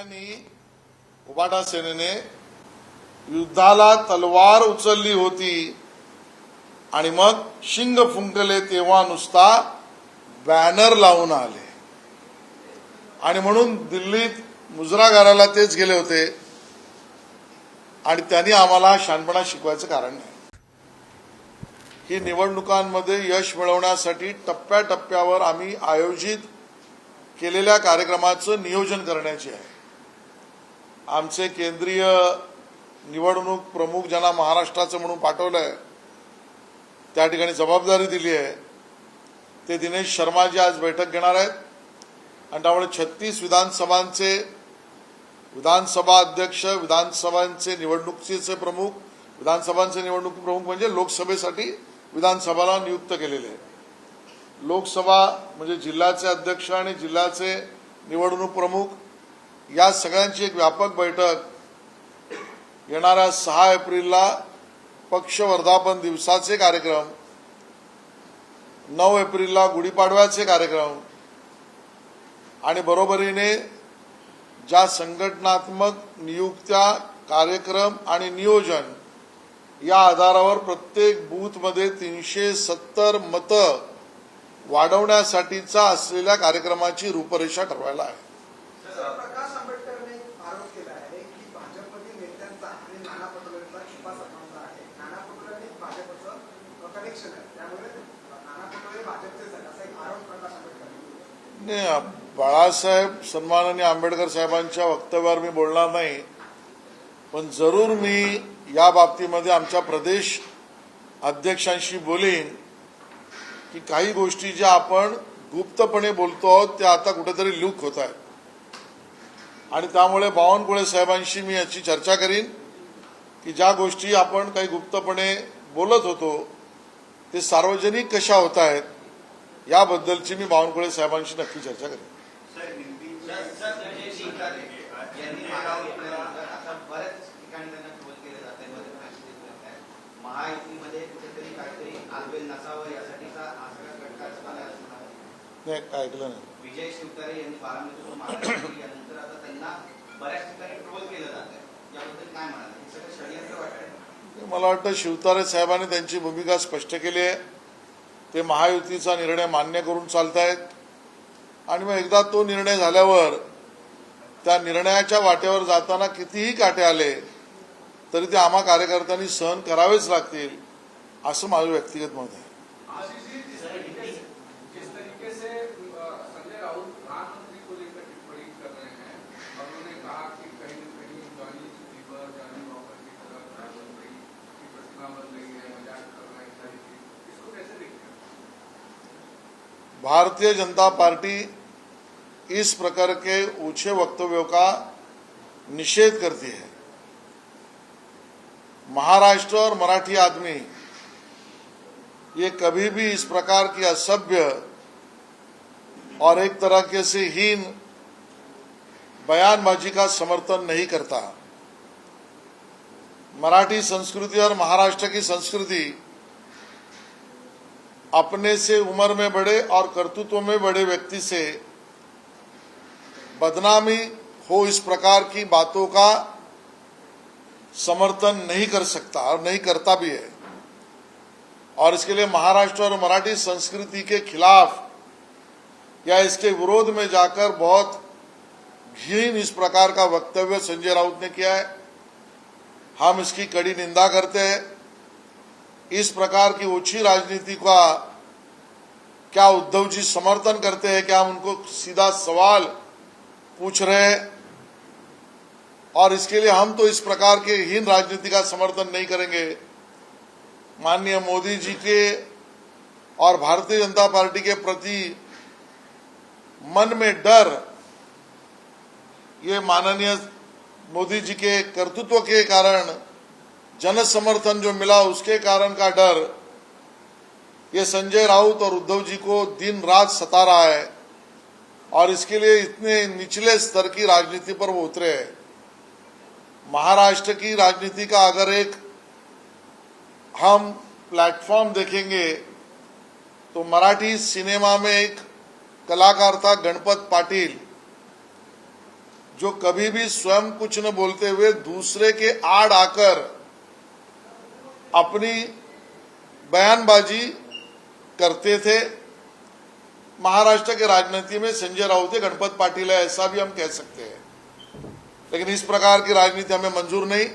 सैन्याने उबाटा सेनेने युद्धाला तलवार उचलली होती. आणि मग शिंग फुंकले तेव्हा नुसता बॅनर लावून आले. आणि म्हणून दिल्लीत मुजरागाराला तेच गेले होते. आणि त्यांनी आम्हाला शानपणा शिकवायचं कारण नाही. ही निवडणुकांमध्ये यश मिळवण्यासाठी टप्प्याटप्प्यावर आम्ही आयोजित केलेल्या कार्यक्रमाचं नियोजन करण्याचे आहे. आमचे केंद्रीय निवडणूक प्रमुख ज्यांना महाराष्ट्राचं म्हणून पाठवलंय त्या ठिकाणी जबाबदारी दिली आहे. ते दिनेश शर्माजी आज बैठक घेणार आहेत. आणि त्यामुळे छत्तीस विधानसभांचे विधानसभा अध्यक्ष विधानसभांचे निवडणुकीचे प्रमुख विधानसभांचे निवडणूक प्रमुख म्हणजे लोकसभेसाठी विधानसभाला नियुक्त केलेले आहेत. लोकसभा म्हणजे जिल्ह्याचे अध्यक्ष आणि जिल्ह्याचे निवडणूक प्रमुख या सगळ्यांची एक व्यापक बैठक येणाऱ्या सहा एप्रिलला पक्ष वर्धापन दिवसाचे कार्यक्रम नऊ एप्रिलला गुढीपाडव्याचे कार्यक्रम आणि बरोबरीने ज्या संघटनात्मक नियुक्त्या कार्यक्रम आणि नियोजन या आधारावर प्रत्येक बूथमध्ये तीनशे सत्तर मतं वाढवण्यासाठीचा असलेल्या कार्यक्रमाची रूपरेषा ठरवायला आहे प्रकाश आंबेडकरने एक आरोप केला आहे की भाजपमधील नेत्यांचा आणि नाना पटोलेंचा छुपा संबंध आहे नाना पटोले आणि भाजपचं कनेक्शन आहे त्यामुळे नाना पटोले भाजपचेच आहेत असा एक आरोप प्रकाश आंबेडकर नाही बाळासाहेब सन्माननीय आंबेडकर साहेबांच्या वक्तव्यावर मी बोलणार नाही पण जरूर मी या बाबतीमध्ये आमच्या प्रदेश अध्यक्षांशी बोलीन की काही गोष्टी ज्या आपण गुप्तपणे बोलतो आहोत त्या आता कुठेतरी लूक होत आहेत. आणि त्यामुळे बावनकुळे साहेबांशी मी याची चर्चा करीन की ज्या गोष्टी आपण काही गुप्तपणे बोलत होतो ते सार्वजनिक कशा होत आहेत याबद्दलची मी बावनकुळे साहेबांशी नक्की चर्चा करेन. नाही ऐकलं नाही. विजय शिवतारे यांनी बारामतीतून महाराष्ट्र यानंतर आता त्यांना बऱ्याच ठिकाणी ट्रोल केलं जात आहे याबद्दल काय म्हणाल? सगळं षडयंत्र वाटतंय. मला वाटतं शिवतारे साहेबांनी त्यांची भूमिका स्पष्ट केली आहे. ते महायुतीचा निर्णय मान्य करून चालतायत. आणि मग एकदा तो निर्णय झाल्यावर त्या निर्णयाच्या वाटेवर जाताना कितीही काटे आले तरी ते आम्हा कार्यकर्त्यांनी सहन करावेच लागतील असं माझं व्यक्तिगत मत आहे. भारतीय जनता पार्टी इस प्रकार के ऊँचे वक्तव्यों का निषेध करती है। महाराष्ट्र और मराठी आदमी, ये कभी भी इस प्रकार की असभ्य और एक तरह के से हीन बयानबाजी का समर्थन नहीं करता। मराठी संस्कृति और महाराष्ट्र की संस्कृति अपने से उम्र में बड़े और कर्तृत्व में बड़े व्यक्ति से बदनामी हो इस प्रकार की बातों का समर्थन नहीं कर सकता और नहीं करता भी है। और इसके लिए महाराष्ट्र और मराठी संस्कृति के खिलाफ या इसके विरोध में जाकर बहुत घीन इस प्रकार का वक्तव्य संजय राउत ने किया है। हम इसकी कड़ी निंदा करते हैं। इस प्रकार की ओछी राजनीति का क्या उद्धव जी समर्थन करते हैं? क्या हम उनको सीधा सवाल पूछ रहे हैं? और इसके लिए हम तो इस प्रकार के हीन राजनीति का समर्थन नहीं करेंगे। माननीय मोदी जी के और भारतीय जनता पार्टी के प्रति मन में डर, ये माननीय मोदी जी के कर्तृत्व के कारण जन समर्थन जो मिला उसके कारण का डर, ये संजय राउत और उद्धव जी को दिन रात सता रहा है और इसके लिए इतने निचले स्तर की राजनीति पर वो उतरे हैं। महाराष्ट्र की राजनीति का अगर एक हम प्लेटफॉर्म देखेंगे तो मराठी सिनेमा में एक कलाकार था गणपत पाटिल, जो कभी भी स्वयं कुछ न बोलते हुए दूसरे के आड़ आकर अपनी बयानबाजी करते थे। महाराष्ट्र के राजनीति में संजय राउत है गणपत पाटिल है ऐसा भी हम कह सकते हैं। लेकिन इस प्रकार की राजनीति हमें मंजूर नहीं।